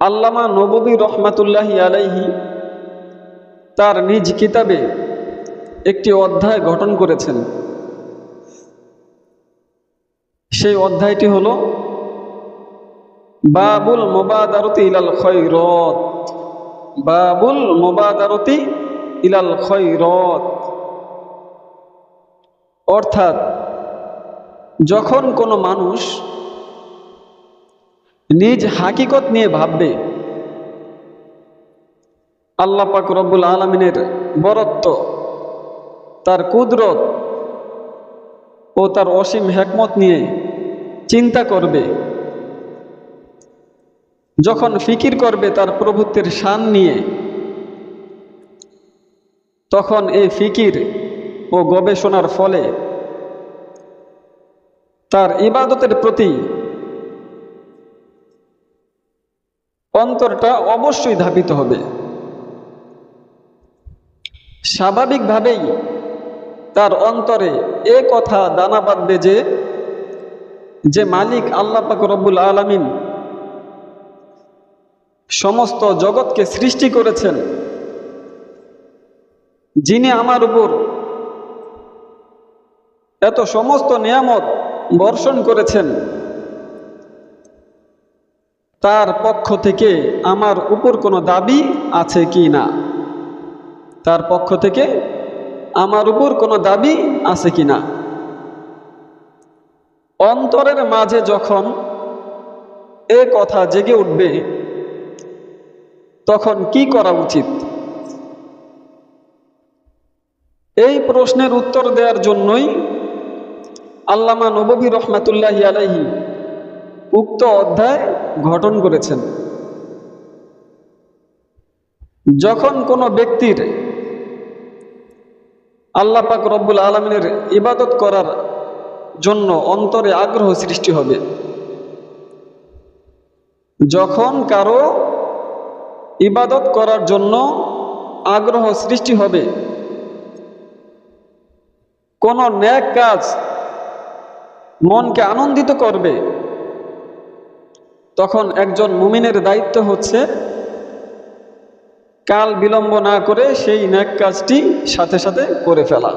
আল্লামা নববী রহমাতুল্লাহি আলাইহি তার নিজ কিতাবে একটি অধ্যায় গঠন করেছেন। সেই অধ্যায়টি হল, বাবুল মোবাদারতি ইলাল খৈরত, বাবুল মোবাদারতি ইলাল খৈরত। অর্থাৎ, যখন কোনো মানুষ নিজ হাকিকত নিয়ে ভাববে। আল্লাহ পাক রব্বুল আলমিনের বরত্ব, তার কুদরত ও তার অসীম হেকমত নিয়ে চিন্তা করবে। যখন ফিকির করবে তার প্রভুত্বের শান নিয়ে, তখন এই ফিকির ও গবেষণার ফলে তার ইবাদতের প্রতি অন্তরটা অবশ্যই ধাবিত হবে। স্বাভাবিকভাবেই তার অন্তরে এ কথা দানা বাঁধবে যে যে মালিক আল্লাহ পাক রব্বুল আলমিন সমস্ত জগৎকে সৃষ্টি করেছেন, যিনি আমার উপর এত সমস্ত নিয়ামত বর্ষণ করেছেন। তার পক্ষ থেকে আমার উপর কোনো দাবি আছে কি না? তার পক্ষ থেকে আমার উপর কোনো দাবি আছে কি না? অন্তরের মাঝে যখন এ কথা জেগে উঠবে, তখন কি করা উচিত? এই প্রশ্নের উত্তর দেওয়ার জন্যই আল্লামা নবী রহমাতুল্লাহ আলাইহি উক্ত অধ্যায় গঠন করেছেন। যখন কোনো ব্যক্তির আল্লাহ পাক রব্বুল আলমিনের ইবাদত করার জন্য অন্তরে আগ্রহ সৃষ্টি হবে, যখন কারও ইবাদত করার জন্য আগ্রহ সৃষ্টি হবে, কোনো ন্যাক কাজ মনকে আনন্দিত করবে তখন একজন মুমিনের দায়িত্ব হচ্ছে কাল বিলম্ব না করে সেই ন্যাক কাজটি সাথে সাথে করে ফেলা।